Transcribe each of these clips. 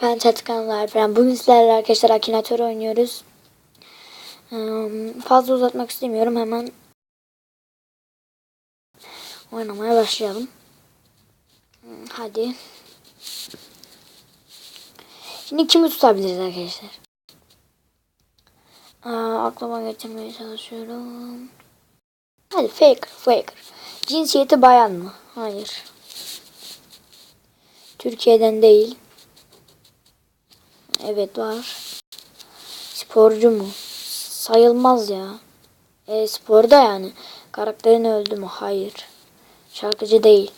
Ben Çatkanlar falan. Bugün sizlerle arkadaşlar Akinator oynuyoruz. Fazla uzatmak istemiyorum. Hemen oynamaya başlayalım. Hadi. Şimdi kimi tutabiliriz arkadaşlar? Aa, aklıma getirmeye çalışıyorum. Hadi Faker, Faker. Cinsiyeti bayan mı? Hayır. Türkiye'den değil. Evet var. Sporcu mu? Sayılmaz ya. E sporda yani. Karakterin öldü mü? Hayır. Şarkıcı değil.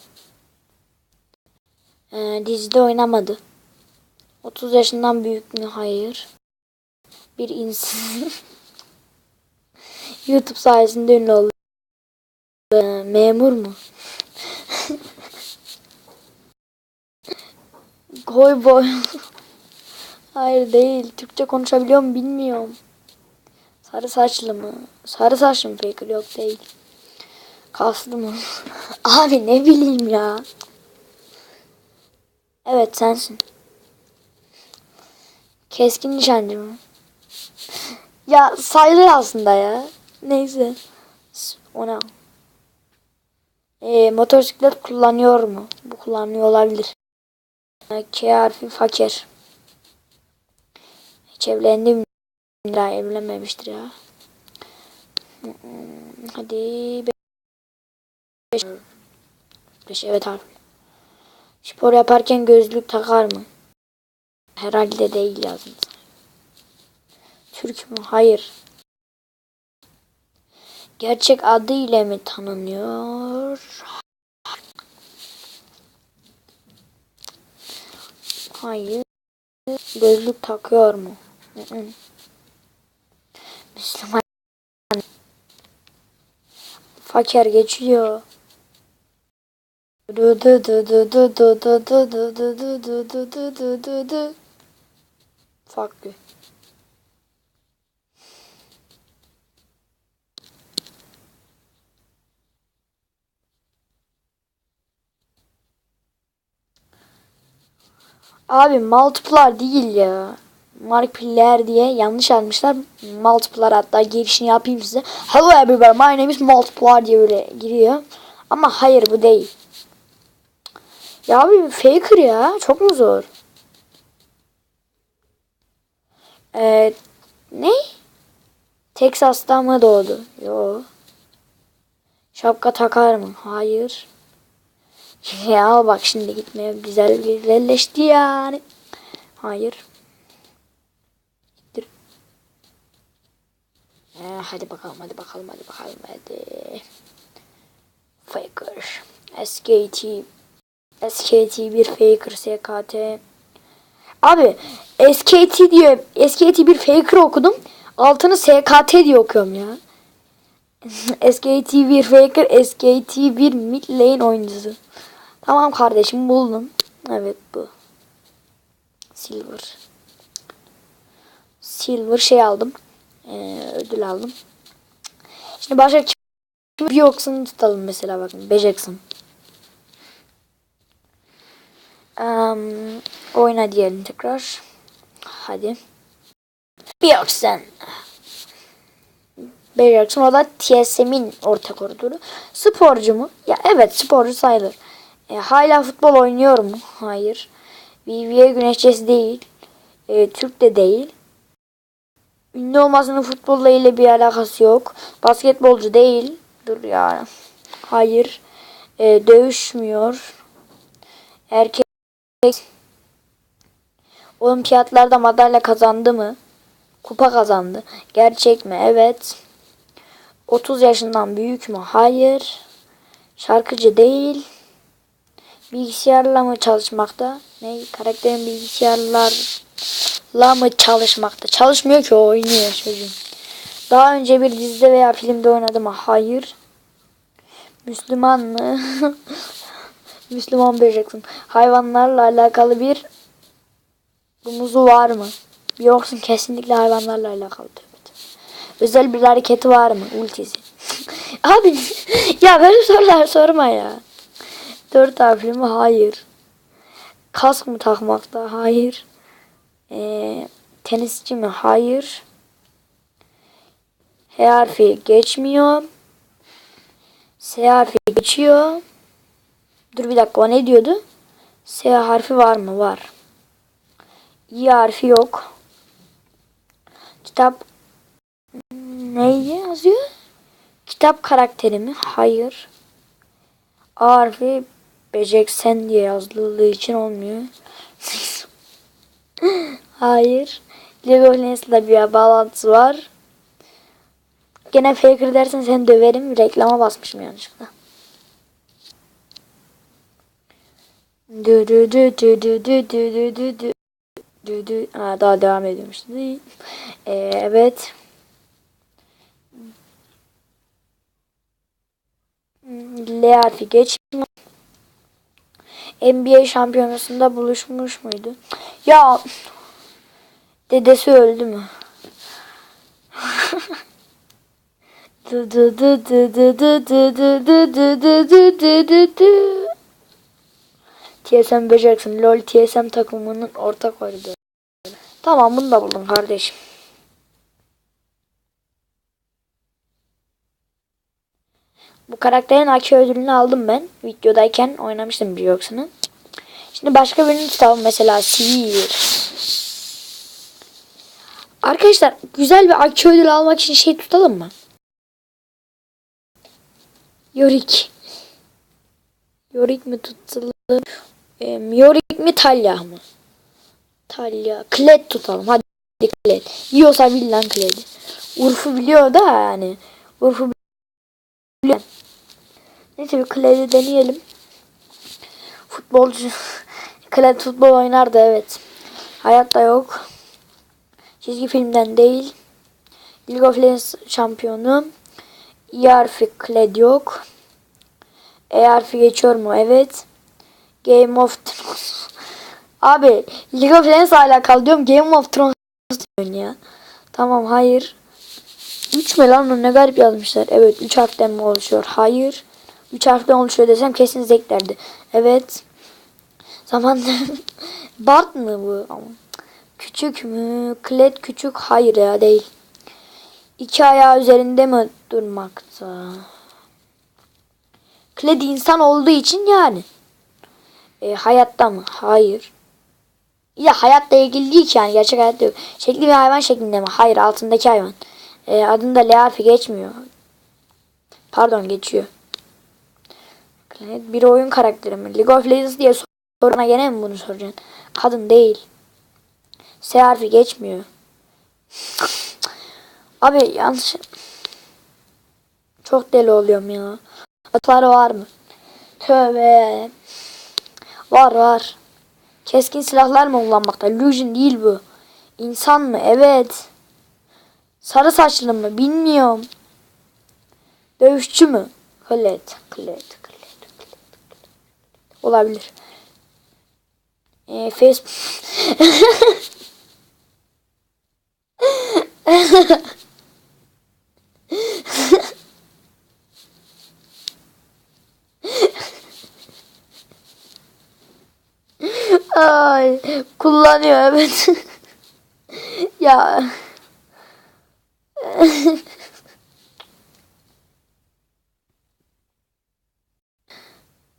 E, dizide oynamadı. 30 yaşından büyük mü? Hayır. Bir insan. YouTube sayesinde ünlü oldu. E, memur mu? Koy boy. Hayır değil. Türkçe konuşabiliyor mu bilmiyorum. Sarı saçlı mı? Sarı saçlı mı Faker? Yok değil. Kaslı mı? Abi ne bileyim ya. Evet sensin. Keskin nişancı mı? ya sayılır aslında ya. Neyse. Ona. E, motosiklet kullanıyor mu? Bu kullanıyor olabilir. E, K harfi fakir. Hiç evlendi mi? Daha evlenmemiştir ya. Hadi. be- Beş. Beş evet harf. Spor yaparken gözlük takar mı? Herhalde değil yazdım. Türk mü? Hayır. Gerçek adı ile mi tanınıyor? Hayır. Gözlük takıyor mu? Müslüman. Fakir geçiyor. Du du du du du du du du du du du du du du du du du. Fuck you. Abi multiplar değil ya. Markiplier diye yanlış almışlar. Multiplar hatta girişini yapayım size. Hello everybody my name is Multiplar diye böyle giriyor. Ama hayır bu değil. Ya abi faker ya. Çok mu zor? Ee, ne? Texas'ta mı doğdu? Yo. Şapka takar mı? Hayır. Ya bak şimdi gitmeye güzel güzelleşti yani. Hayır. Ee, hadi bakalım hadi bakalım hadi bakalım hadi. Faker. SKT. SKT bir Faker SKT. Abi SKT diyor. SKT bir Faker okudum. Altını SKT diye okuyorum ya. SKT bir Faker, SKT bir mid lane oyuncusu. Tamam kardeşim buldum. Evet bu. Silver. Silver şey aldım. Ee, ödül aldım. Şimdi başka kim yoksun tutalım mesela bakın. Bejeksin. Um, oyna diyelim tekrar. Hadi. Bjorksen. Bjorksen o da TSM'in orta koridoru. Sporcu mu? Ya evet sporcu sayılır. E, hala futbol oynuyor mu? Hayır. VVA güneşçesi değil. E, Türk de değil. Ünlü olmasının futbolla ile bir alakası yok. Basketbolcu değil. Dur ya. Hayır. E, dövüşmüyor. Erkek olimpiyatlarda madalya kazandı mı? Kupa kazandı. Gerçek mi? Evet. 30 yaşından büyük mü? Hayır. Şarkıcı değil. Bilgisayarla mı çalışmakta? Ne? Karakterin bilgisayarlarla mı çalışmakta? Çalışmıyor ki oynuyor çocuğum. Daha önce bir dizide veya filmde oynadı mı? Hayır. Müslüman mı? Müslüman vereceksin. Hayvanlarla alakalı bir umuzu var mı? Yoksun kesinlikle hayvanlarla alakalı. Tövbe. Özel bir hareketi var mı? Ultisi. Abi ya böyle sorular sorma ya. Dört harfli mi? Hayır. Kask mı takmakta? Hayır. Ee, tenisçi mi? Hayır. H harfi geçmiyor. S harfi geçiyor. Dur bir dakika o ne diyordu? S harfi var mı? Var. İ harfi yok. Kitap neydi yazıyor? Kitap karakteri mi? Hayır. A harfi beceksen diye yazıldığı için olmuyor. Hayır. Lego Lens'le bir bağlantısı var. Gene faker dersen seni döverim. Reklama basmışım yanlışlıkla. Dü dü dü dü dü dü dü dü dü dü dü. Ha, daha devam ediyormuş. Ee, evet. L harfi geçmiyor. NBA şampiyonasında buluşmuş muydu? Ya dedesi öldü mü? Dı dı dı dı dı dı dı dı dı dı dı dı dı. TSM Becereksin. LOL TSM takımının ortak oyunu. Tamam bunu da buldum kardeşim. Bu karakterin AK ödülünü aldım ben. Videodayken oynamıştım Briox'unu. Şimdi başka birini tutalım mesela Sihir. Arkadaşlar güzel bir AK ödül almak için şey tutalım mı? Yorik. Yorik mi tutalım? E, Yorik mi Talya mı? Talya. Kled tutalım. Hadi Kled. Yiyorsa bil lan Kled'i. Urf'u biliyor da yani. Urf'u biliyor. Neyse bir Kled'i deneyelim. Futbolcu. Kled futbol oynardı evet. Hayatta yok. Çizgi filmden değil. League of Legends şampiyonu. İ harfi Kled yok. E geçiyor mu? Evet. Game of Thrones. Abi League of Legends alakalı diyorum. Game of Thrones diyorsun ya. Tamam hayır. 3 mü lan ne garip yazmışlar. Evet 3 harften mi oluşuyor? Hayır. 3 harften oluşuyor desem kesin zeklerdi. Evet. Zaman Bart mı bu? Küçük mü? Klet küçük. Hayır ya değil. İki ayağı üzerinde mi durmakta? Kled insan olduğu için yani. E, hayatta mı? Hayır. Ya hayatta ilgili değil ki yani gerçek hayatta yok. Şekli bir hayvan şeklinde mi? Hayır altındaki hayvan. E, adında L harfi geçmiyor. Pardon geçiyor. Kled bir oyun karakteri mi? League of Legends diye soruna gene mi bunu soracaksın? Kadın değil. S harfi geçmiyor. Abi yanlış. Çok deli oluyorum ya. Atları var mı? Tövbe. Var var. Keskin silahlar mı kullanmakta? Illusion değil bu. İnsan mı? Evet. Sarı saçlı mı? Bilmiyorum. Dövüşçü mü? Klet. Klet. Klet. Klet. Olabilir. Ee, Facebook. Ay kullanıyor evet. ya.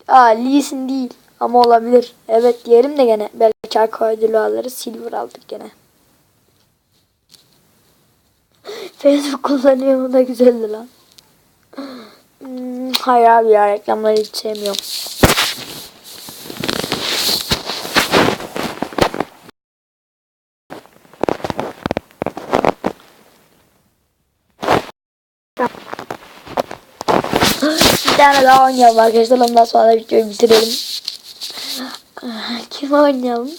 Aa Lee Sin değil ama olabilir. Evet diyelim de gene belki arka ödülü alırız. Silver aldık gene. Facebook kullanıyor mu da güzeldi lan. Hmm, hayır abi ya reklamları hiç sevmiyorum. Bir tane daha oynayalım arkadaşlar. Ondan sonra videoyu bitirelim. Kim oynayalım?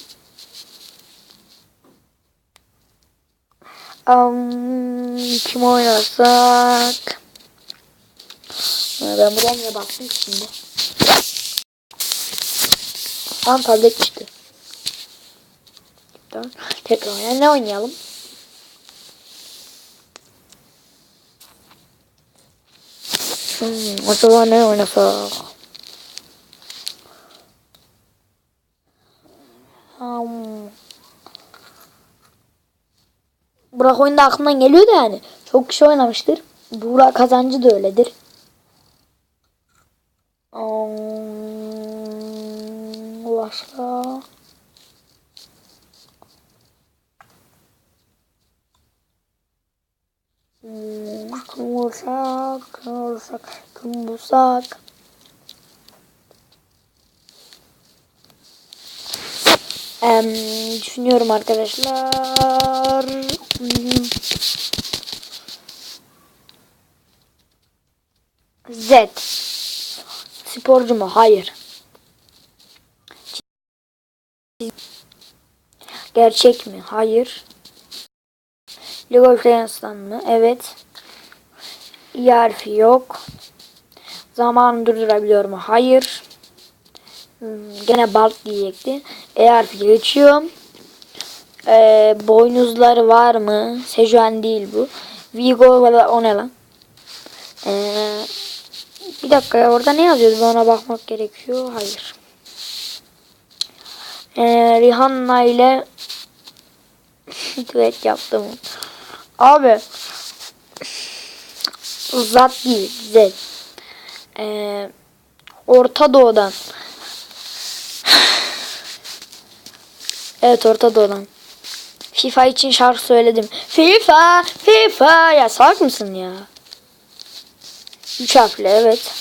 Um, kim oynasak? Ben buradan niye baktım şimdi? Tamam tablet çıktı. Tekrar oynayalım. Ne oynayalım? Hmm, acaba ne oynasak? Um, Burak oyunda aklımdan geliyor da yani. Çok kişi oynamıştır. Burak kazancı da öyledir. Başka. Kımırsak, kımırsak, kımırsak. Em, düşünüyorum arkadaşlar. Hmm. Z. Sporcu mu? Hayır. Gerçek mi? Hayır. League of Legends'tan mı? Evet. İ harfi yok. Zamanı durdurabiliyor mu? Hayır. Hmm, Gene balt diyecekti. E harfi geçiyorum. Ee, boynuzları var mı? Sejuani değil bu. Vigo o ne lan? Ee, bir dakika ya orada ne yazıyordu? Ona bakmak gerekiyor. Hayır. Ee, Rihanna ile düet yaptım. Abi zat değil. Z. Ee, Orta Doğu'dan. Evet Orta Doğu'dan. FIFA için şarkı söyledim. FIFA, FIFA. Ya salak mısın ya? Üç harfli evet.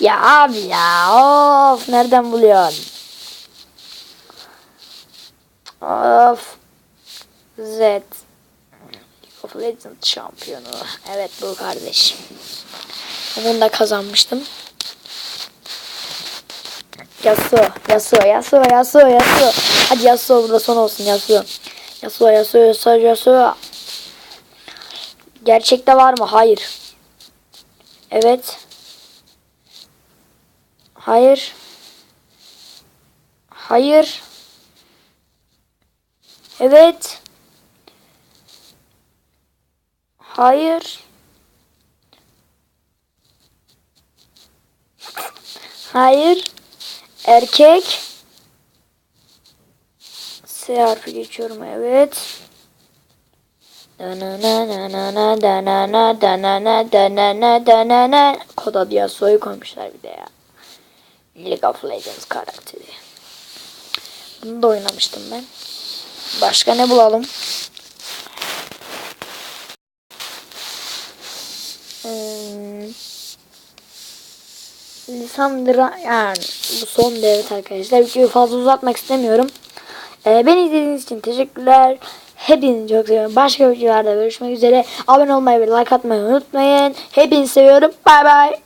Ya abi ya of nereden buluyorsun? Of. Z. League of Legends şampiyonu. Evet bu kardeşim. Bunu da kazanmıştım. Yasuo, Yasuo, Yasuo, Yasuo, Yasuo. Hadi Yasuo burada son olsun Yasuo. Yasuo, Yasuo, Yasuo, Yasuo. Gerçekte var mı? Hayır. Evet. Hayır. Hayır. Evet. Hayır. Hayır. Erkek. S harfi geçiyorum evet. Koda diye soyu koymuşlar bir de ya. League of Legends karakteri. Bunu da oynamıştım ben. Başka ne bulalım? Hmm. Lisandra yani bu son devlet arkadaşlar. Videoyu fazla uzatmak istemiyorum. Ee, beni izlediğiniz için teşekkürler. Hepinizi çok seviyorum. Başka videolarda görüşmek üzere. Abone olmayı ve like atmayı unutmayın. Hepinizi seviyorum. Bay bay.